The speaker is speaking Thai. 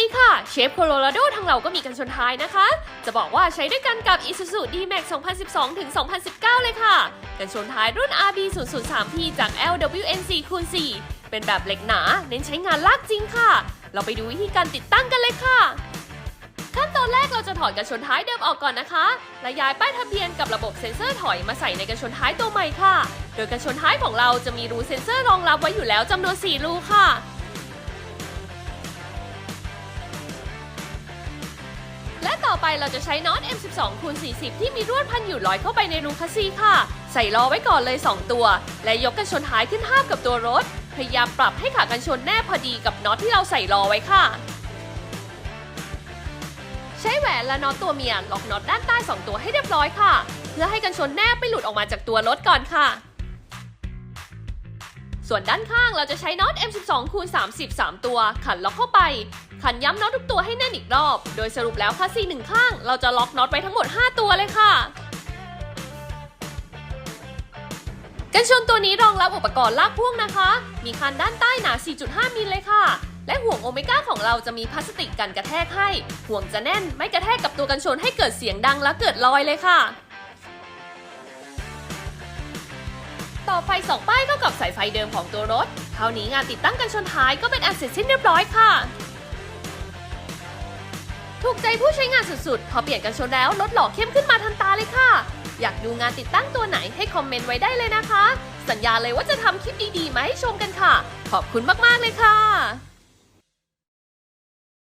ดีค่ะ เชฟโคโลราโดทางเราก็มีกันชนท้ายนะคะ จะบอกว่าใช้ด้วยกันกับ Isuzu D-Max 2012ถึง2019 เลยค่ะ กันชนท้ายรุ่น RB 003P จาก LWNC คูณ4เป็นแบบเหล็กหนา เน้นใช้งานลากจริงค่ะ เราไปดูวิธีการติดตั้งกันเลยค่ะ ขั้นตอนแรกเราจะถอดกันชนท้ายเดิมออกก่อนนะคะ และย้ายป้ายทะเบียนกับระบบเซ็นเซอร์ถอยมาใส่ในกันชนท้ายตัวใหม่ค่ะ โดยกันชนท้ายของเราจะมีรูเซ็นเซอร์รองรับไว้อยู่แล้วจำนวน 4 รูค่ะ ไปเราจะใช้น็อต M12 คูณ40 ที่มีรวดพันอยู่ร้อยเข้าไปในรูคัสซีค่ะ ใส่ล้อไว้ก่อนเลย 2 ตัว และยกกันชนท้ายขึ้นทาบกับตัวรถ พยายามปรับให้ขากันชนแนบพอดีกับน็อตที่เราใส่ล้อไว้ค่ะ ใช้แหวนและน็อตตัวเมียล็อกน็อตด้านใต้ 2 ตัวให้เรียบร้อยค่ะ เพื่อให้กันชนแนบไม่หลุดออกมาจากตัวรถก่อนค่ะ ส่วนด้านข้างเราจะใช้น็อต M12 คูณ30 3 ตัว ขันล็อกเข้าไป ขันย้ำน็อตทุกตัวให้แน่นอีกรอบ โดยสรุปแล้วคัสซีหนึ่งข้าง เราจะล็อกน็อตไว้ทั้งหมด 5 ตัวเลยค่ะกันชนตัวนี้รองรับอุปกรณ์ลากพ่วงนะคะ มีคันด้านใต้หนา 4.5 มิลเลยค่ะ และห่วงโอเมก้าของเราจะมีพลาสติกกันกระแทกให้ ห่วงจะแน่นไม่กระแทกกับตัวกันชนให้เกิดเสียงดังและเกิดรอยเลยค่ะ ต่อไฟสองป้ายเข้ากับสายไฟเดิมของตัวรถเท่านี้งานติดตั้งกันชนท้ายก็เป็นอันเสร็จสิ้นเรียบร้อยค่ะ ถูกใจผู้ใช้งานสุดๆ พอเปลี่ยนกันชนแล้วรถหล่อเข้มขึ้นมาทันตาเลยค่ะ อยากดูงานติดตั้งตัวไหนให้คอมเมนต์ไว้ได้เลยนะคะ สัญญาเลยว่าจะทำคลิปดีๆมาให้ชมกันค่ะ ขอบคุณมากๆเลยค่ะ